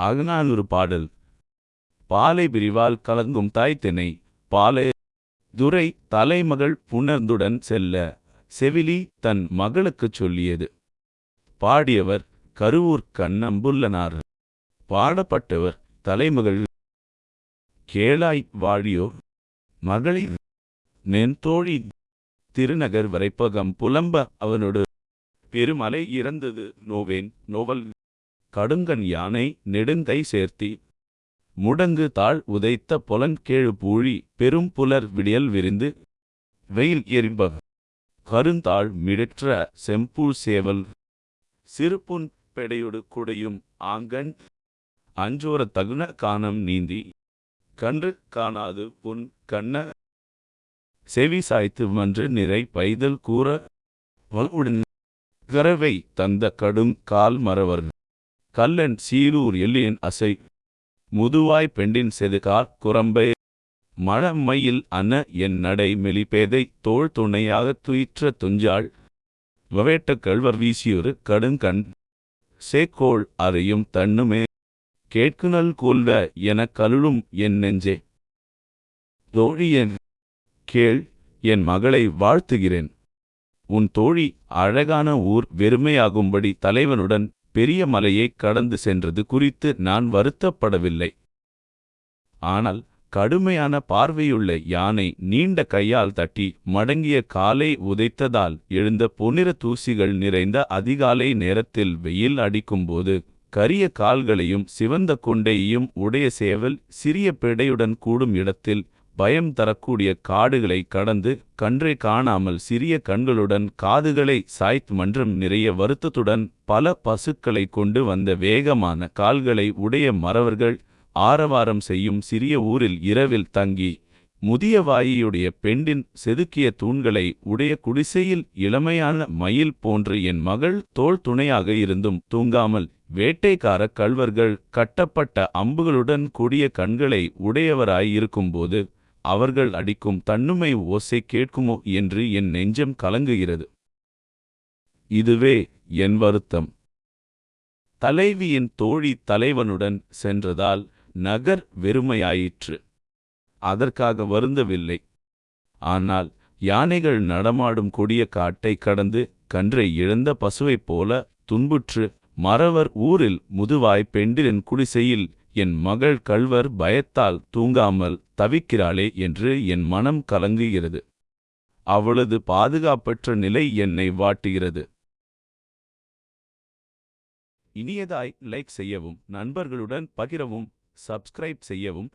அகநானூறு பாடல். பாலை பிரிவால் கலங்கும் தாய் திணை பாலை துரை தலைமகள் புணர்ந்துடன் செல்ல செவிலி தன் மகளுக்குச் சொல்லியது. பாடியவர் கருவூர் கண்ணம்புல்லனார் பாடப்பட்டவர் தலைமகள் கேளாய் வாழியோ மகளி நென்தோழி திருநகர் வரைப்பகம் புலம்ப அவனோடு பெருமலை இறந்தது நோவேன் நோவல் கடுங்கன் யானை நெடுங்கை சேர்த்தி. முடங்கு தாழ் உதைத்த பொலன்கேழு பூழி பெரும் புலர் விடியல் விரிந்து. வெயில் எரிம்ப கருந்தாள் மிடற்ற செம்பூழ் சேவல். சிறுபுன் பெடையொடு குடையும் ஆங்கண். அஞ்சோர தகுன காணம் நீந்தி. கன்று காணாது புன் கண்ண. செவி சாய்த்து மன்று நிறை பைதல் கூற. வலுவுடன். கரவை தந்த கடும் கால் மறவர். கல்லன் சீரூர் எல்லியன் அசை. முதுவாய் பெண்டின் செதுகார் குரம்பை. மழமையில் அன என் நடை மெலிபேதை தோள் துணையாகத் துயிற்ற துஞ்சாள். வவேட்ட கழ்வர் வீசியொரு கடுங்கண். சேக்கோள் அறையும் தன்னுமே. கேட்குனல் கொல்வ எனக் கழுளும் என் நெஞ்சே. தோழியன் கேள் என் மகளை வாழ்த்துகிறேன். உன் தோழி அழகான ஊர் வெறுமையாகும்படி தலைவனுடன் பெரிய மலையைக் கடந்து சென்றது குறித்து நான் வருத்தப்படவில்லை. ஆனால் கடுமையான பார்வையுள்ள யானை நீண்ட கையால் தட்டி மடங்கிய காலை உதைத்ததால் எழுந்த பொன்னிற தூசிகள் நிறைந்த அதிகாலை நேரத்தில் வெயில் அடிக்கும்போது கரிய கால்களையும் சிவந்த கொண்டையையும் உடைய சேவல் சிறிய பிடையுடன் கூடும் இடத்தில் பயம் தரக்கூடிய காடுகளை கடந்து கன்றை காணாமல் சிறிய கண்களுடன் காதுகளை சாய்த் மன்றம் நிறைய வருத்தத்துடன் பல பசுக்களை கொண்டு வந்த வேகமான கால்களை உடைய மறவர்கள் ஆரவாரம் செய்யும் சிறிய ஊரில் இரவில் தங்கி முதிய வாயியுடைய பெண்டின் செதுக்கிய தூண்களை உடைய குடிசையில் இளமையான மயில் போன்று என் மகள் தோள் துணையாக இருந்தும் தூங்காமல் வேட்டைக்கார கள்வர்கள் கட்டப்பட்ட அம்புகளுடன் கூடிய கண்களை உடையவராய் இருக்கும்போது அவர்கள் அடிக்கும் தன்னுமை ஓசை கேட்குமோ என்று என் நெஞ்சம் கலங்குகிறது. இதுவே என் வருத்தம். தலைவியின் தோழி தலைவனுடன் சென்றதால் நகர் வெறுமையாயிற்று. அதற்காக வருந்தவில்லை. ஆனால் யானைகள் நடமாடும் கொடிய காட்டை கடந்து கன்றை இழந்த பசுவைப் போல துன்புற்று மறவர் ஊரில் முதுவாய் பெண்டிரின் குடிசையில் என் மகள் கள்வர் பயத்தால் தூங்காமல் தவிக்கிறாளே என்று என் மனம் கலங்குகிறது. அவளது பாதுகாப்பற்ற நிலை என்னை வாட்டுகிறது. இனியதாய் லைக் செய்யவும் நண்பர்களுடன் பகிரவும் சப்ஸ்கிரைப் செய்யவும்